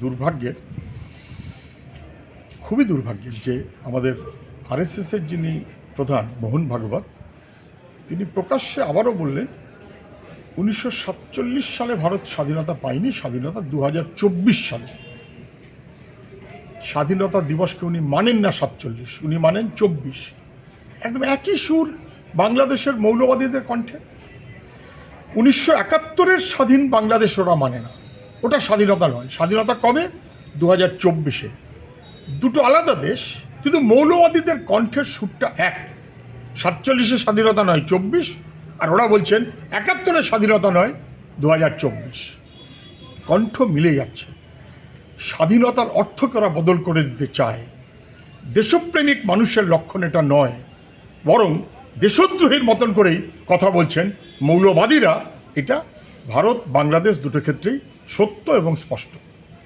দুর্ভাগ্যের, খুবই দুর্ভাগ্যের যে আমাদের আরএসএসের যিনি প্রধান মোহন ভাগবত, তিনি প্রকাশ্যে আবারও বললেন, উনিশশো সাতচল্লিশ সালে ভারত স্বাধীনতা পায়নি, স্বাধীনতা দু হাজার চব্বিশ সালে। স্বাধীনতা দিবসকে উনি মানেন না সাতচল্লিশ, উনি মানেন চব্বিশ। একদম একই সুর বাংলাদেশের মৌলবাদীদের কণ্ঠে। উনিশশো একাত্তরের স্বাধীন বাংলাদেশ ওরা মানে না। ওটা স্বাধীনতা নয়। স্বাধীনতা কবে? দু হাজার চব্বিশে। দুটো আলাদা দেশ, কিন্তু মৌলবাদীদের কণ্ঠের সুরটা এক। সাতচল্লিশে স্বাধীনতা নয়, চব্বিশ। আর ওরা বলছেন একাত্তরের স্বাধীনতা নয় দু হাজার চব্বিশ। কণ্ঠ মিলে যাচ্ছে। স্বাধীনতার অর্থকে ওরা বদল করে দিতে চায়? দেশপ্রেমিক মানুষের লক্ষণ এটা নয়, বরং দেশদ্রোহীর মতন করেই কথা বলছেন মৌলবাদীরা। এটা ভারত বাংলাদেশ দুটো ক্ষেত্রেই সত্য এবং স্পষ্ট।